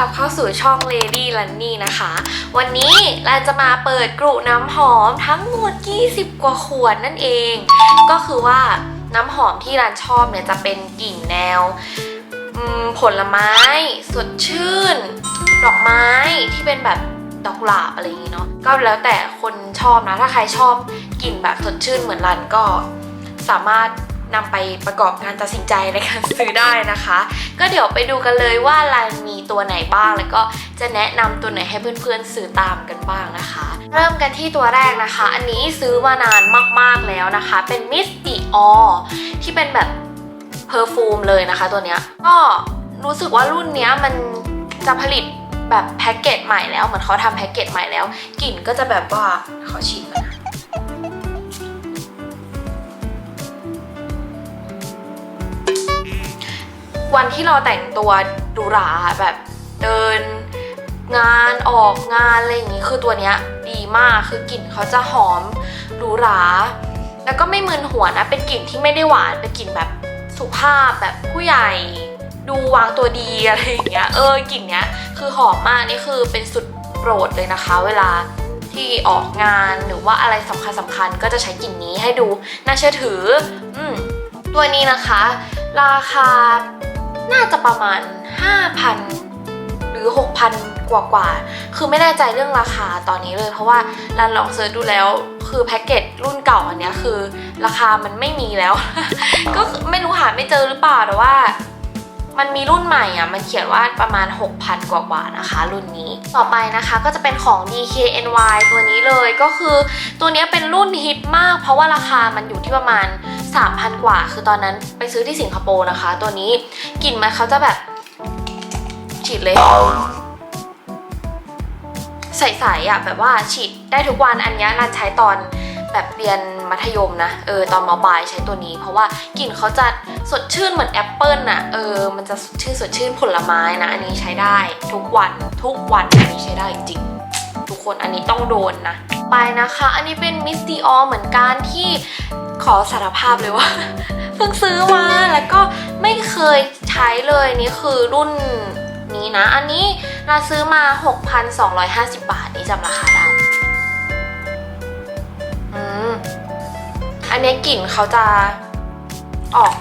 รับเข้าสู่ช่อง Lady l u n n y นะคะ วันนี้เราจะมาเปิดกลุ่น้ำหอมทั้งหมด 20 กว่าขวดนั่นเอง ก็คือว่าน้ำหอมที่ร้านชอบเนี่ยจะเป็นกลิ่นแนวผลไม้ สดชื่น ดอกไม้ที่เป็นแบบดอกกุหลาบอะไรอย่างงี้เนาะก็แล้วแต่คนชอบนะ ถ้าใครชอบกลิ่นแบบสดชื่นเหมือนรันก็สามารถ นำไปประกอบการตัดสินใจในการซื้อได้นะคะ ก็เดี๋ยวไปดูกันเลยว่ารันมีตัวไหนบ้าง แล้วก็จะแนะนำตัวไหนให้เพื่อนๆซื้อตามกันบ้างนะคะ เริ่มกันที่ตัวแรกนะคะ อันนี้ซื้อมานานมากๆแล้วนะคะ เป็นมิสติออที่เป็นแบบเพอร์ฟูมเลยนะคะตัวเนี้ยก็รู้สึกว่ารุ่นเนี้ยมันจะผลิตแบบแพ็กเกจใหม่แล้วเหมือนเขาทำแพ็กเกจใหม่แล้วกลิ่นก็จะแบบว่าขอฉีดก่อนนะ วันที่เราแต่งตัวหรูหราแบบเดินงานออกงานอะไรอย่างนี้คือตัวเนี้ยดีมากคือกลิ่นเขาจะหอมหรูหรา แล้วก็ไม่มึนหัวนะ เป็นกลิ่นที่ไม่ได้หวานเป็นกลิ่นแบบสุภาพแบบผู้ใหญ่ ดูวางตัวดีอะไรอย่างเงี้ยเออกลิ่นเนี้ยคือหอมมากนี่คือเป็นสุดโปรดเลยนะคะ เวลาที่ออกงานหรือว่าอะไรสำคัญสำคัญๆก็จะใช้กลิ่นนี้ให้ดูน่าเชื่อถือ อืมตัวนี้นะคะ ราคา น่าจะประมาณ 5,000 หรือ 6,000 กว่ากว่าๆคือไม่แน่ใจเรื่องราคาตอนนี้เลย เพราะว่ารันลองเซิร์ชดูแล้ว คือแพ็กเกจรุ่นเก่าอันนี้คือ ราคามันไม่มีแล้ว ก็ไม่รู้หาไม่เจอหรือเปล่าแต่ว่ามันมีรุ่นใหม่อะ มันเขียนว่าประมาณ 6,000 กว่ากว่าๆนะคะ รุ่นนี้ ต่อไปนะคะก็จะเป็นของ DKNY ตัวนี้เลย ก็คือตัวนี้เป็นรุ่นฮิตมาก เพราะว่าราคามันอยู่ที่ประมาณ 3,000 กว่า คือตอนนั้นไปซื้อที่สิงคโปร์นะคะ ตัวนี้กลิ่นมันเขาจะแบบฉีดเลย ใสๆอะแบบว่าฉีดได้ทุกวันอันนี้รันใช้ตอนแบบเรียนมัธยมนะ เออตอนมปลายใช้ตัวนี้ เพราะว่ากลิ่นเขาจะสดชื่นเหมือนแอปเปิลน่ะเออมันจะสดชื่นสดชื่นผลไม้นะ อันนี้ใช้ได้ทุกวันทุกวันอันนี้ใช้ได้จริงๆทุกคนอันนี้ต้องโดนนะ ไปนะคะ อันนี้เป็นมิสติออเหมือนกันที่ขอสารภาพเลยว่า เพิ่งซื้อมาแล้วก็ไม่เคยใช้เลยนี่คือรุ่นนี้นะ อันนี้เราซื้อมา 6,250 บาทนี่จำราคาได้อืมอันนี้กลิ่นเขาจะออก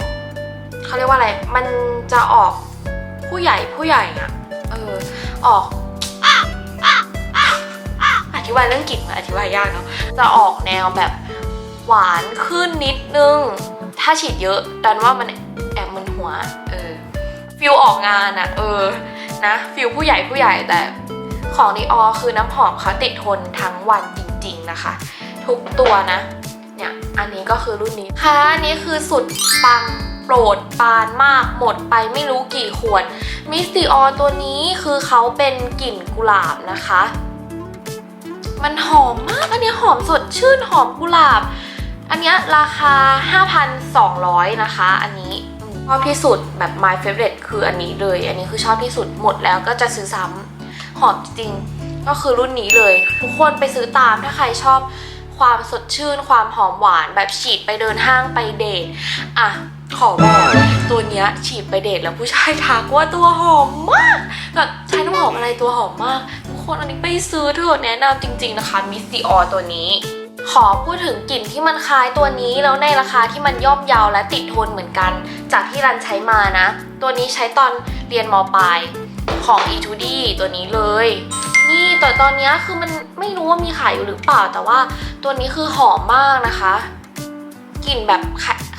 เขาเรียกว่าอะไร มันจะออกผู้ใหญ่ผู้ใหญ่อะเออออก ธิบายเรื่องกลิ่นมันอธิบายยากเนาะจะออกแนวแบบหวานขึ้นนิดนึง ถ้าฉีดเยอะดันว่ามันแอบมึนหัวเออฟิลออกงานอะเออนะฟิลผู้ใหญ่ผู้ใหญ่แต่ของดีออคือน้ำหอมเขาติดทนทั้งวันจริง ๆนะคะ ทุกตัวนะเนี่ยอันนี้ก็คือรุ่นนี้ค่ะอันนี้คือสุดปังโปรดปานมากหมดไปไม่รู้กี่ขวดมิสติออตัวนี้คือเขาเป็นกลิ่นกุหลาบนะคะ มันหอมมาก อันนี้หอมสดชื่นหอมกุหลาบ อันนี้ราคา 5,200 นะคะ อันนี้ชอบที่สุดแบบ my favorite คืออันนี้เลย อันนี้คือชอบที่สุดหมดแล้วก็จะซื้อซ้ำหอมจริงก็คือรุ่นนี้เลย ทุกคนไปซื้อตามถ้าใครชอบความสดชื่น ความหอมหวานแบบฉีดไปเดินห้างไปเดทอะขอบอกตัวเนี้ยฉีดไปเดทแล้วผู้ชายทักว่าตัวหอมมากแบบใช้น้ำหอมอะไรตัวหอมมาก คนอันนี้ไปซื้อเถอะแนะนำจริง ๆนะคะมิสติออตัวนี้ ขอพูดถึงกลิ่นที่มันคล้ายตัวนี้แล้วในราคาที่มันย่อมเยาวและติดทนเหมือนกัน จากที่รันใช้มานะ ตัวนี้ใช้ตอนเรียนมปลายของ e2d ตัวนี้เลย นี่แต่ตอนนี้คือมันไม่รู้ว่ามีขายอยู่หรือเปล่า แต่ว่าตัวนี้คือหอมมากนะคะกลิ่นแบบ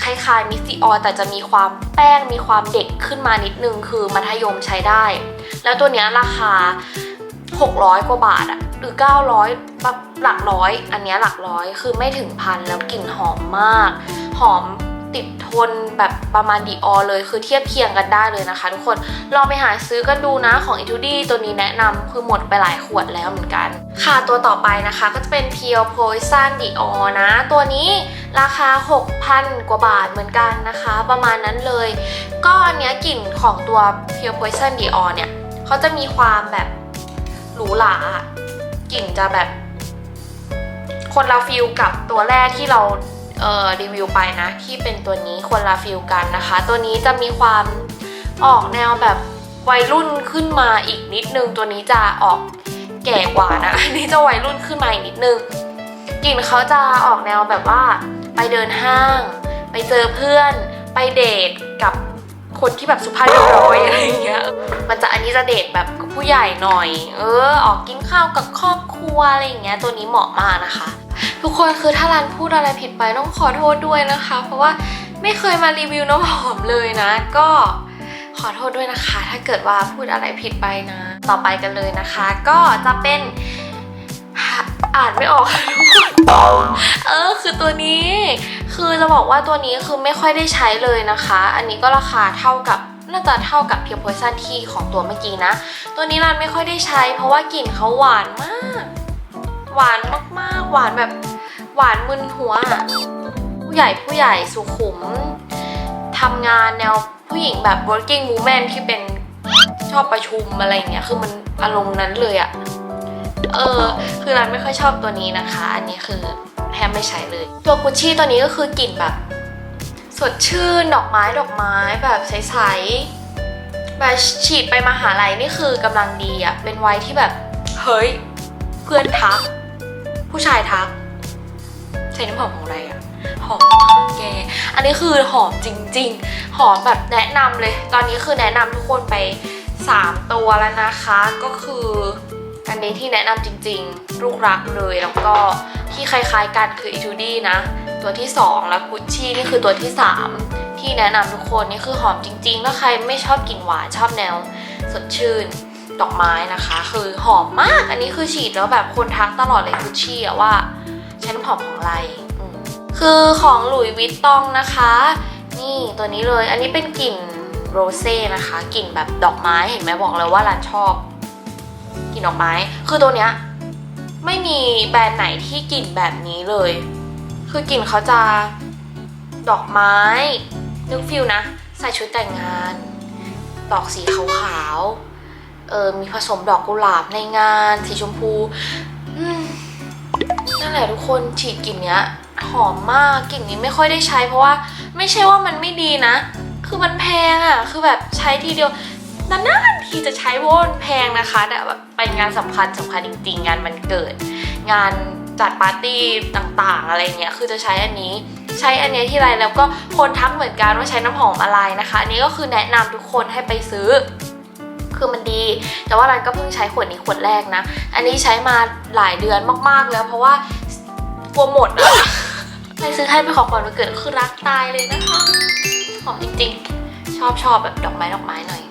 คล้ายๆมิสติออแต่จะมีความแป้งมีความเด็กขึ้นมานิดนึงคือมัธยมใช้ได้ แล้วตัวนี้ราคา 600 กว่าบาทอะหรือ 900แบบหลักร้อย อันเนี้ยหลักร้อยคือไม่ถึงพันแล้วกลิ่นหอมมาก หอมติดทนแบบประมาณดีออเลยคือเทียบเคียงกันได้เลยนะคะ ทุกคนลองไปหาซื้อกันดูนะของ e t u d y ตัวนี้แนะนำคือหมดไปหลายขวดแล้วเหมือนกัน ค่ะตัวต่อไปนะคะก็จะเป็น Pure Poison Dior นะ ตัวนี้ราคา 6,000 กว่าบาทเหมือนกันนะคะ ประมาณนั้นเลย ก็อันเนี้ยกลิ่นของตัว Pure Poison Dior เนี่ยเขาจะมีความแบบ หรูหรากลิ่นจะแบบ คนละฟิลกับตัวแรกที่เราเอ่อรีวิวไปนะ ที่เป็นตัวนี้คนละฟิลกันนะคะ ตัวนี้จะมีความออกแนวแบบวัยรุ่นขึ้นมาอีกนิดนึง ตัวนี้จะออกแก่กว่านะอันนี้จะวัยรุ่นขึ้นมาอีกนิดนึงกลิ่นเขาจะออกแนวแบบว่า ไปเดินห้าง ไปเจอเพื่อน ไปเดทกับ คนที่แบบสุภาพเรียบร้อยอะไรอย่างเงี้ย มันจะอันนี้จะเดทแบบผู้ใหญ่หน่อย เออ ออกกินข้าวกับครอบครัวอะไรอย่างเงี้ย ตัวนี้เหมาะมากนะคะ ทุกคนคือถ้าร้านพูดอะไรผิดไปต้องขอโทษด้วยนะคะ เพราะว่าไม่เคยมารีวิวน้ำหอมเลยนะ ก็ขอโทษด้วยนะคะ ถ้าเกิดว่าพูดอะไรผิดไปนะ ต่อไปกันเลยนะคะ ก็จะเป็น อ่านไม่ออก เออคือตัวนี้ คือจะบอกว่าตัวนี้คือไม่ค่อยได้ใช้เลยนะคะ อันนี้ก็ราคาเท่ากับน่าจะเท่ากับเพีย p โพซันที่ของตัวเมื่อกี้นะ ตัวนี้รันไม่ค่อยได้ใช้ เพราะว่ากลิ่นเขาหวานมาก หวานมากๆ หวานแบบหวานมึนหัว ผู้ใหญ่ผู้ใหญ่สุขุมทำงานแนวผู้หญิงแบบ working woman ที่เป็นชอบประชุมอะไรเงี้ย คือมันอารมณ์นั้นเลยอะ เออ คือรันไม่ค่อยชอบตัวนี้นะคะ อันนี้คือแทบไม่ใช้เลย ตัวกุชชี่ตัวนี้ก็คือกลิ่นแบบ สดชื่นดอกไม้ดอกไม้แบบใสๆแบบฉีดไปมหาลัยนี่คือกำลังดีอะเป็นวัยที่แบบ เฮ้ย เพื่อนทัก ผู้ชายทัก ใช้น้ำหอมของอะไรอะหอมแกอันนี้คือหอมจริง ๆ หอมแบบแนะนำเลย ตอนนี้คือแนะนำทุกคนไป 3 ตัวแล้วนะคะ ก็คือ อันนี้ที่แนะนำจริงๆ ลูกรักเลยแล้วก็ที่คล้ายๆกันคืออีทูดี้นะ ตัวที่ 2 แล้วกุชชี่นี่คือตัวที่ 3 ที่แนะนำทุกคนนี่คือหอมจริงๆ ถ้าใครไม่ชอบกลิ่นหวานชอบแนว สดชื่นดอกไม้นะคะ คือหอมมากอันนี้คือฉีดแล้วแบบคนทักตลอดเลยกุชชี่อะว่าใช้น้ำหอมของอะไรคือของหลุยวิตตองนะคะ นี่ตัวนี้เลยอันนี้เป็นกลิ่นโรเซ่นะคะกลิ่นแบบดอกไม้เห็นไหมบอกเลยว่าร้านชอบ กลิ่นดอกไม้ คือตัวเนี้ยไม่มีแบรนด์ไหนที่กลิ่นแบบนี้เลย คือกลิ่นเขาจะดอกไม้ นึกฟิลนะ ใส่ชุดแต่งงาน ดอกสีขาวๆ เออมีผสมดอกกุหลาบในงาน สีชมพูนั่นแหละทุกคนฉีดกลิ่นเนี้ย หอมมากกลิ่นนี้ไม่ค่อยได้ใช้เพราะว่า ไม่ใช่ว่ามันไม่ดีนะ คือมันแพงอะ่ะ คือแบบใช้ทีเดียว นานๆทีจะใช้เพราะว่ามันแพงนะคะแต่แบบไปงานสำคัญสำคัญจริงๆ งานมันเกิด งานจัดปาร์ตี้ต่างๆ อะไรเงี้ยคือจะใช้อันนี้ใช้อันนี้ที่ไรแล้วก็คนทักเหมือนกันว่าใช้น้ำหอมอะไรนะคะ อันนี้ก็คือแนะนำทุกคนให้ไปซื้อ คือมันดี แต่ว่ารันก็เพิ่งใช้ขวดนี้ขวดแรกนะ อันนี้ใช้มาหลายเดือนมากๆแล้วเพราะว่ากลัวหมดอะใครซื้อให้เป็นของขวัญวันเกิดคือรักตายเลยนะคะหอมจริงๆ ชอบชอบแบบดอกไม้ดอกไม้หน่อย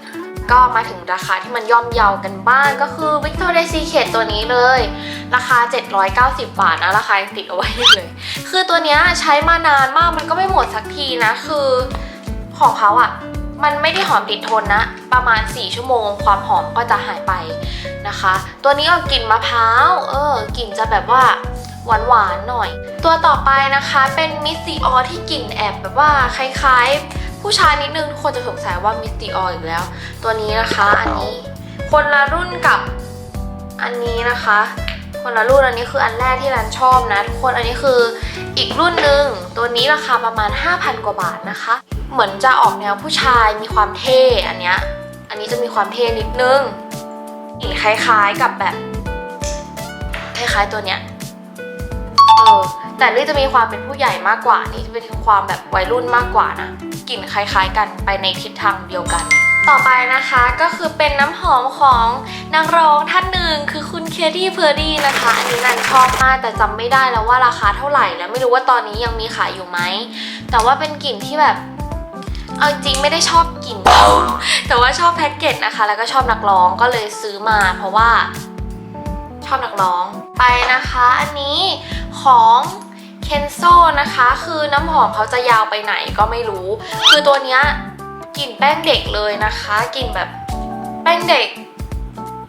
ก็มาถึงราคาที่มันย่อมเยากันบ้างก็คือ Victoria Secret ตัวนี้เลย ราคา 790 บาทนะราคายังติดเอาไว้เลย คือตัวนี้ใช้มานานมากมันก็ไม่หมดสักทีนะคือของเขาอะมันไม่ได้หอมติดทนนะ ประมาณ 4 ชั่วโมง ความหอมก็จะหายไปนะคะ ตัวนี้ก็กลิ่นมะพร้าวเออกลิ่นจะแบบว่าหวานหวานๆหน่อย ตัวต่อไปนะคะเป็นมิสติออที่กลิ่นแอบแบบว่าคล้ายๆ ผู้ชายนิดนึงทุกคนจะสงสัยว่ามิสติอออีกแล้ว ตัวนี้นะคะอันนี้คนละรุ่นกับอันนี้นะคะ คนละรุ่นอันนี้คืออันแรกที่รันชอบนะทุกคนอันนี้คืออีกรุ่นหนึ่งตัวนี้ราคาประมาณ 5,000 กว่าบาทนะคะ เหมือนจะออกแนวผู้ชายมีความเท่อันเนี้ยอันนี้จะมีความเท่นิดนึงกลิ่คล้ายๆกับแบบ คล้ายๆตัวเนี้ยเออ แต่นี่จะมีความเป็นผู้ใหญ่มากกว่า นี่จะเป็นความแบบวัยรุ่นมากกว่านะกลิ่นคล้ายๆ กันไปในทิศทางเดียวกัน ต่อไปนะคะก็คือเป็นน้ำหอมของนักร้องท่านหนึ่งคือคุณเคที่เพอร์ดี้นะคะ อันนี้นันชอบมากแต่จำไม่ได้แล้วว่าราคาเท่าไหร่ แล้วไม่รู้ว่าตอนนี้ยังมีขายอยู่ไหม แต่ว่าเป็นกลิ่นที่แบบเอาจริงไม่ได้ชอบกลิ่นเขาแต่ว่าชอบแพ็กเกจนะคะ แล้วก็ชอบนักร้องก็เลยซื้อมา เพราะว่าชอบนักร้องไปนะคะ อันนี้ของ เคนโซนะคะคือน้ำหอมเขาจะยาวไปไหนก็ไม่รู้ คือตัวเนี้ยกลิ่นแป้งเด็กเลยนะคะกลิ่นแบบแป้งเด็ก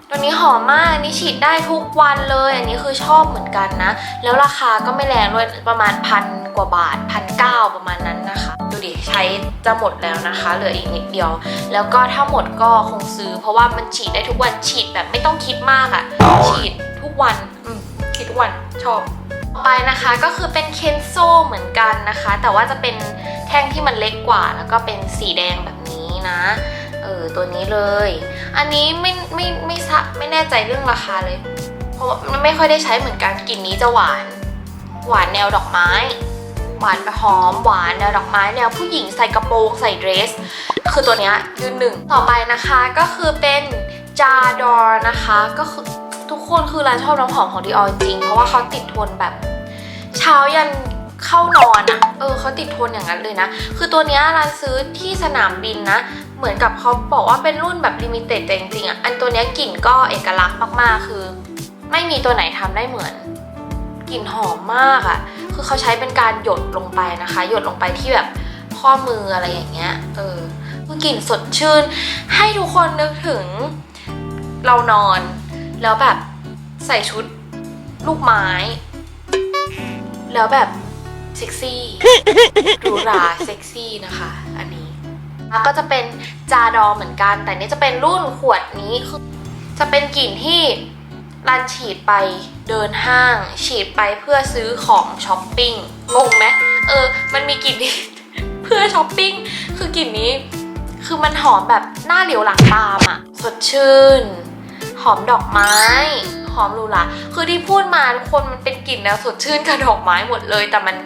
ตัวนี้หอมมากนนี้ฉีดได้ทุกวันเลย อันนี้คือชอบเหมือนกันนะ แล้วราคาก็ไม่แรงด้วยประมาณพันกว่าบาทพันเก้าประมาณนั้นนะคะดูดิใช้จะหมดแล้วนะคะเหลืออีกนิดเดียว แล้วก็ถ้าหมดก็คงซื้อ เพราะว่ามันฉีดได้ทุกวันฉีดแบบไม่ต้องคิดมากอะ่ะฉีดทุกวันอืมฉีดทุกวันชอบ ไปนะคะก็คือเป็นเคนโซเหมือนกันนะคะ แต่ว่าจะเป็นแท่งที่มันเล็กกว่า แล้วก็เป็นสีแดงแบบนี้นะเออตัวนี้เลย อันนี้ไม่ไม่ไม่ทราบไม่แน่ใจเรื่องราคาเลย เพราะว่ามันไม่ค่อยได้ใช้เหมือนกันกลิ่นนี้จะหวาน หวานแนวดอกไม้หวานแบบหอมหวานแนวดอกไม้แนวผู้หญิงใส่กระโปรงใส่เดรส คือตัวนี้ยืนหนึ่งต่อไปนะคะก็คือเป็นจาดอร์นะคะ ก็คือทุกคนคือร้านชอบน้ำหอมของดีออจริง เพราะว่าเขาติดทนแบบ เช้ายันเข้านอนอะเออเขาติดทนอย่างนั้นเลยนะ คือตัวเนี้ยร้านซื้อที่สนามบินนะ เหมือนกับเขาบอกว่าเป็นรุ่นแบบลิมิเต็ดแต่จริงๆอะ่ะ อันตัวเนี้ยกลิ่นก็เอกลักษณ์มากๆ คือ ไม่มีตัวไหนทำได้เหมือน กลิ่นหอมมากอะ คือเขาใช้เป็นการหยดลงไปนะคะ หยดลงไปที่แบบข้อมืออะไรอย่างเงี้ย เออคือกลิ่นสดชื่น ให้ทุกคนนึกถึงเรานอน แล้วแบบใส่ชุดลูกไม้ แล้วแบบเซ็กซี่หรูหราเซ็กซี่นะคะ อันนี้แล้วก็จะเป็นจาดอเหมือนกัน แต่นี่จะเป็นรุ่นขวดนี้คือจะเป็นกลิ่นที่รันฉีดไปเดินห้าง ฉีดไปเพื่อซื้อของช้อปปิ้งงงไหมเออ มันมีกลิ่นที่เพื่อช้อปปิ้งคือกลิ่นนี้ คือมันหอมแบบหน้าเหลียวหลังตามอะสดชื่น หอมดอกไม้ หอมรูหราคือที่พูดมาทุกคนมันเป็นกลิ่นแนวสดชื่นกับดอกไม้หมดเลย แต่มัน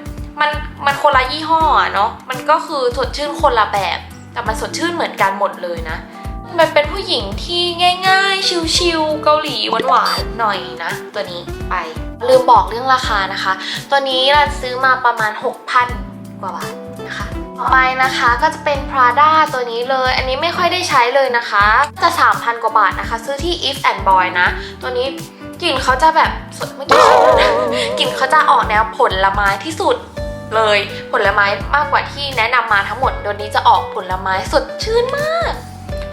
มันมันคนละยี่ห้ออะเนาะมันก็คือสดชื่นคนละแบบ แต่มันสดชื่นเหมือนกันหมดเลยนะ มันเป็นผู้หญิงที่ง่าย ๆ ชิลๆเกาหลีหวานๆหน่อยนะ ตัวนี้ไปลืมบอกเรื่องราคานะคะ ตัวนี้เราซื้อมาประมาณ 6,000 กว่าบาทนะคะต่อไปนะคะก็จะเป็น Prada ตัวนี้เลย อันนี้ไม่ค่อยได้ใช้เลยนะคะ จะ 3,000 กว่าบาทนะคะ ซื้อที่ If and Boy นะ ตัวนี้ กลิ่นเขาจะแบบสดเมื่อกี้กลิ่นเขาจะออกแนวผลไม้ที่สุดเลยผลไม้มากกว่าที่แนะนำมาทั้งหมดตัวนี้จะออกผลไม้สดชื่นมาก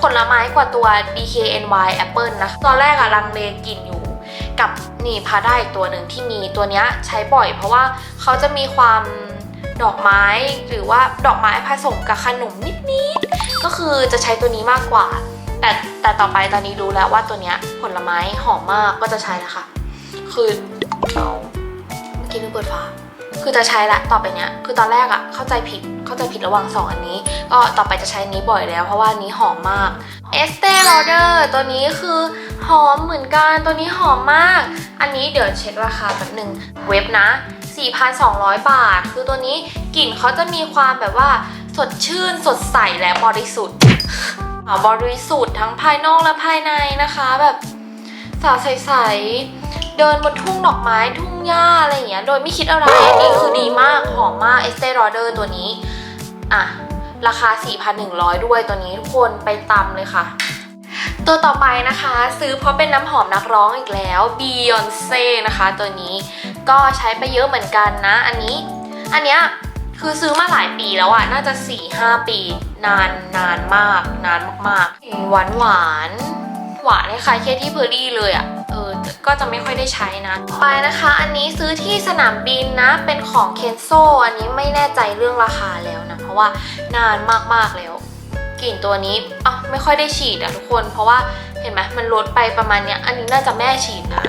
ผลไม้กว่าตัว DKNY Apple นะ ตอนแรกอะลังเลกลิ่นอยู่ กับนี่พาได้อีกตัวหนึ่งที่มีตัวเนี้ยใช้บ่อย เพราะว่าเขาจะมีความดอกไม้หรือว่าดอกไม้ผสมกับขนมนิดๆก็คือจะใช้ตัวนี้มากกว่า แต่แต่ต่อไปตอนนี้รู้แล้วว่าตัวเนี้ยผลไม้หอมมากก็จะใช้แล้วค่ะคือเมื่อกี้นึกเปิดฟ้าคือจะใช้ละต่อไปเนี้ยคือตอนแรกอะเข้าใจผิดเข้าใจผิดระหว่างสองอันนี้ ก็ต่อไปจะใช้นี้บ่อยแล้ว เพราะว่านี้หอมมาก Estee Lauder ตัวนี้คือหอมเหมือนกันตัวนี้หอมมาก อันนี้เดี๋ยวเช็คราคาแป๊บหนึ่งเว็บนะ 4,200 บาท คือตัวนี้กลิ่นเขาจะมีความแบบว่า สดชื่นสดใสและบริสุทธิ์ บริสุทธิ์ทั้งภายนอกและภายในนะคะแบบสาวใสๆเดินบนทุ่งดอกไม้ทุ่งหญ้าอะไรอย่างเงี้ยโดยไม่คิดอะไรอันนี้คือดีมากหอมมาก Estee Lauder ตัวนี้อะราคา 4,100 ด้วยตัวนี้ทุกคนไปตำเลยค่ะ ตัวต่อไปนะคะ ซื้อเพราะเป็นน้ำหอมนักร้องอีกแล้ว Beyonce นะคะ ตัวนี้ก็ใช้ไปเยอะเหมือนกันนะ อันนี้ อันเนี้ย คือซื้อมาหลายปีแล้วอะน่าจะ4-5ปี นานนานมาก นานมากๆ หวานหวานหวานคล้ายเคที่เพอร์รี่เลยอะเออ ก็จะไม่ค่อยได้ใช้นะ ไปนะคะ อันนี้ซื้อที่สนามบินนะ เป็นของเคนโซอันนี้ไม่แน่ใจเรื่องราคาแล้วนะ เพราะว่านานมากๆแล้ว กลิ่นตัวนี้อะไม่ค่อยได้ฉีดอะทุกคน เพราะว่าเห็นไหมมันลดไปประมาณเนี้ย อันนี้น่าจะแม่ฉีดนะ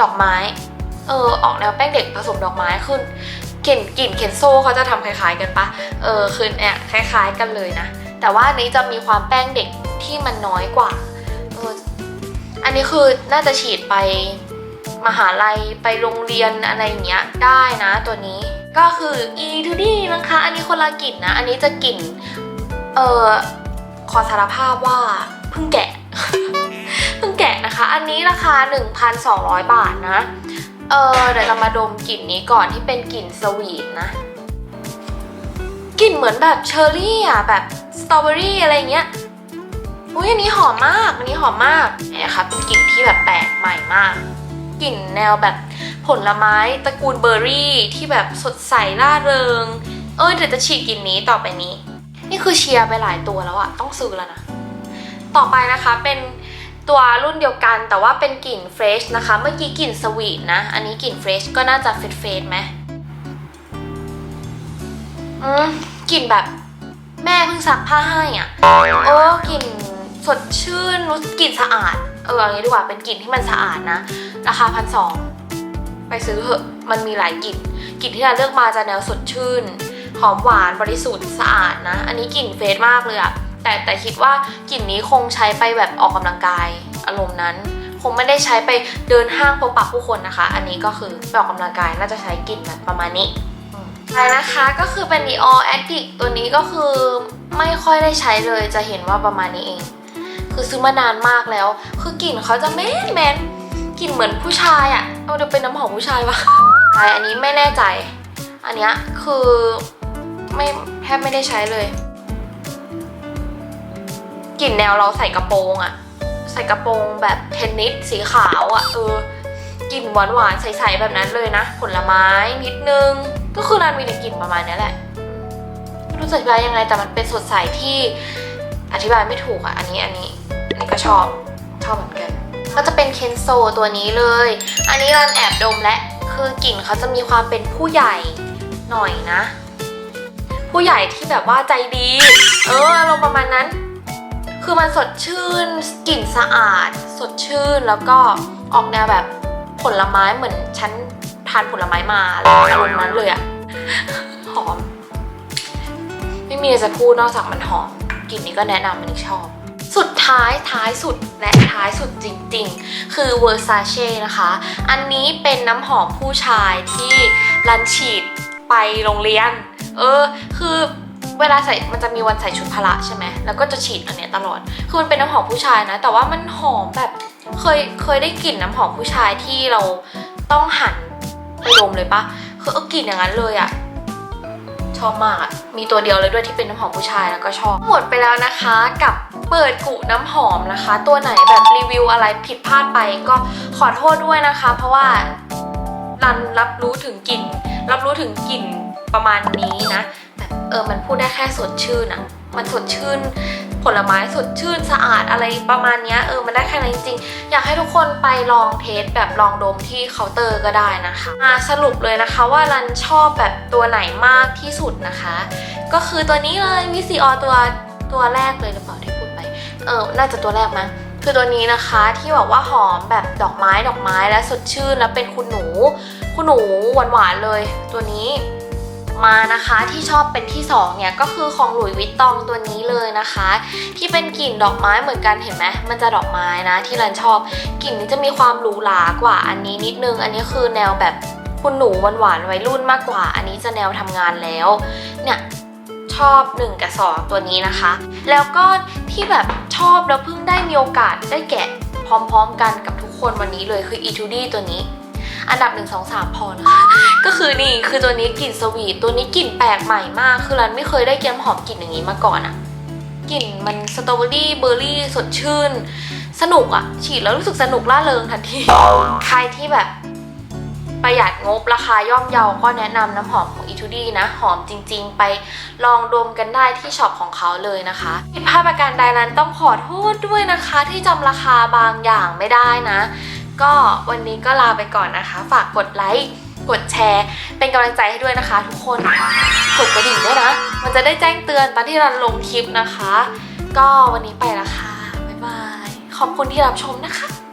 ดอกไม้ เออ ออกแนวแป้งเด็กผสมดอกไม้คือ กลิ่นกลิ่นเคนโซ่เขาจะทำคล้าย ๆ กันปะเออคือเนี่ยคล้าย ๆ กันเลยนะ แต่ว่าอันนี้จะมีความแป้งเด็กที่มันน้อยกว่าเอออันนี้คือน่าจะฉีดไปมหาลัยไปโรงเรียนอะไรอย่างเงี้ยได้นะตัวนี้ก็คือ e to d นะคะ อันนี้คนละกลิ่นนะ อันนี้จะกลิ่น เออขอสารภาพว่าเพิ่งแกะ เพิ่งแกะนะคะ อันนี้ราคา 1,200 บาทนะ เออเดี๋ยวเรามาดมกลิ่นนี้ก่อนที่เป็นกลิ่นสวีทนะกลิ่นเหมือนแบบเชอร์รี่อะแบบสตรอเบอรี่อะไรเงี้ยอุ้ยอันนี้หอมมากอันนี้หอมมากเนี่ยค่ะเป็นกลิ่นที่แบบแปลกใหม่มากกลิ่นแนวแบบผลไม้ตระกูลเบอร์รี่ที่แบบสดใสร่าเริง เออเดี๋ยวจะฉีดกลิ่นนี้ต่อไปนี้ นี่คือเชียร์ไปหลายตัวแล้วอะต้องซื้อแล้วนะ ต่อไปนะคะเป็น ตัวรุ่นเดียวกัน แต่ว่าเป็นกลิ่นเฟรชนะคะ เมื่อกี้กลิ่นสวีทนะ อันนี้กลิ่นเฟรชก็น่าจะเฟรชเฟรชไหมอืมกลิ่นแบบแม่เพิ่งซักผ้าให้อะเออกลิ่นสดชื่นรู้สึกกลิ่นสะอาด เอออย่างนี้ดีกว่าเป็นกลิ่นที่มันสะอาดนะ ราคาพันสองไปซื้อเถอะมันมีหลายกลิ่นกลิ่นที่เราเลือกมาจะแนวสดชื่นหอมหวานบริสุทธิ์สะอาดนะ อันนี้กลิ่นเฟรชมากเลยอะ แต่แต่คิดว่ากลิ่นนี้คงใช้ไปแบบออกกำลังกายอารมณ์นั้น คงไม่ได้ใช้ไปเดินห้างพบปะผู้คนนะคะ อันนี้ก็คือไปออกกำลังกายน่าจะใช้กลิ่นแบบประมาณนี้อืมใช่นะคะก็คือเป็น Dior Addict ตัวนี้ก็คือไม่ค่อยได้ใช้เลยจะเห็นว่าประมาณนี้เอง คือซื้อมานานมากแล้ว คือกลิ่นเขาจะแมนแมนกลิ่นเหมือนผู้ชายอะ่ะเอาเดี๋ยวเป็นน้ำหอมผู้ชายวะใช่อันนี้ไม่แน่ใจ อันเนี้ยคือไม่แทบไม่ได้ใช้เลย กลิ่นแนวเราใส่กระโปรงอะใส่กระโปรงแบบเทนนิสสีขาวอะเออกลิ่นหวานหวานๆใสๆแบบนั้นเลยนะ ผลไม้นิดนึง ก็คือรันมีแต่กลิ่นประมาณนี้แหละไม่รู้จะอธิบายยังไงแต่มันเป็นสดใสที่อธิบายไม่ถูกอะอันนี้อันนี้อันนี้ก็ชอบชอบเหมือนกันก็จะเป็นเคนโซตัวนี้เลย อันนี้รันแอบดมและคือกลิ่นเขาจะมีความเป็นผู้ใหญ่หน่อยนะ ผู้ใหญ่ที่แบบว่าใจดี เอออารมณ์ประมาณนั้น คือมันสดชื่นกลิ่นสะอาด สดชื่นแล้วก็ออกแนวแบบผลไม้เหมือนฉันทานผลไม้มาอะไรอารมณ์นั้นเลยอะหอม ไม่มีอะไรจะพูดนอกจากมันหอมกลิ่นนี้ก็แนะนำมันชอบ สุดท้ายท้ายสุดและท้ายสุดจริงๆ คือ Versace นะคะ อันนี้เป็นน้ำหอมผู้ชายที่รันฉีดไปโรงเรียน เออ คือ เวลาใส่มันจะมีวันใส่ชุดพละใช่ไหมแล้วก็จะฉีดอันเนี้ยตลอด คือมันเป็นน้ำหอมผู้ชายนะ แต่ว่ามันหอมแบบเคยเคยได้กลิ่นน้ำหอมผู้ชายที่เราต้องหันไปดมเลยปะคือเอากลิ่นอย่างนั้นเลยอะชอบมากอะมีตัวเดียวเลยด้วยที่เป็นน้ำหอมผู้ชายแล้วก็ชอบ หมดไปแล้วนะคะกับเปิดกุน้ำหอมนะคะ ตัวไหนแบบรีวิวอะไรผิดพลาดไปก็ขอโทษด้วยนะคะ เพราะว่ารันรับรู้ถึงกลิ่นรับรู้ถึงกลิ่นประมาณนี้นะแบบ เออมันพูดได้แค่สดชื่นอะมันสดชื่น ผลไม้สดชื่นสะอาดอะไรประมาณนี้เออมันได้แค่นั้นจริงๆ อยากให้ทุกคนไปลองเทสแบบลองดมที่เคาน์เตอร์ก็ได้นะคะมาสรุปเลยนะคะว่ารันชอบแบบตัวไหนมากที่สุดนะคะ ก็คือตัวนี้เลยวิซีออตัวตัวแรกเลยหรือเปล่าที่พูดไปเออน่าจะตัวแรกมั้งคือตัวนี้นะคะที่บอกว่าหอมแบบดอกไม้ดอกไม้และสดชื่นแล้วเป็นคุณหนู คุณหนูหวานๆเลย ตัวนี้ มานะคะ ที่ชอบเป็นที่สองเนี่ยก็คือของหลุยวิตตองตัวนี้เลยนะคะ ที่เป็นกลิ่นดอกไม้เหมือนกันเห็นไหมมันจะดอกไม้นะที่รันชอบกลิ่นนี้จะมีความหรูหรากว่าอันนี้นิดนึง อันนี้คือแนวแบบคุณหนูหวานๆวัยรุ่นมากกว่า อันนี้จะแนวทำงานแล้วเนี่ยชอบ 1 กับ 2 ตัวนี้นะคะ แล้วก็ที่แบบชอบแล้วเพิ่งได้มีโอกาสได้แกะพร้อมๆกันกับทุกคนวันนี้เลยคือ e t u d y ตัวนี้ อันดับ 1 2 3 พอนะคะก็คือนี่คือตัวนี้กลิ่นสวีทตัวนี้กลิ่นแปลกใหม่มาก คือรันไม่เคยได้กินน้ำหอมกลิ่นอย่างนี้มาก่อนอะกลิ่นมันสตรอเบอรี่เบอร์รี่สดชื่น สนุกอะฉีดแล้วรู้สึกสนุกล่าเริงทันทีใครที่แบบประหยัดงบราคาย่อมเยาก็แนะนำน้ำหอมของ e t u d y นะ หอมจริงๆ ไปลองดมกันได้ที่ช็อปของเขาเลยนะคะผิดพลาดประการใดนั้นต้องขอโทษด้วยนะคะ ที่จำราคาบางอย่างไม่ได้นะ ก็วันนี้ก็ลาไปก่อนนะคะ ฝากกดไลค์กดแชร์ เป็นกำลังใจให้ด้วยนะคะ ทุกคนกดกระดิ่งด้วยนะ มันจะได้แจ้งเตือนตอนที่เราลงคลิปนะคะ ก็วันนี้ไปละค่ะบ๊ายบาย ขอบคุณที่รับชมนะคะ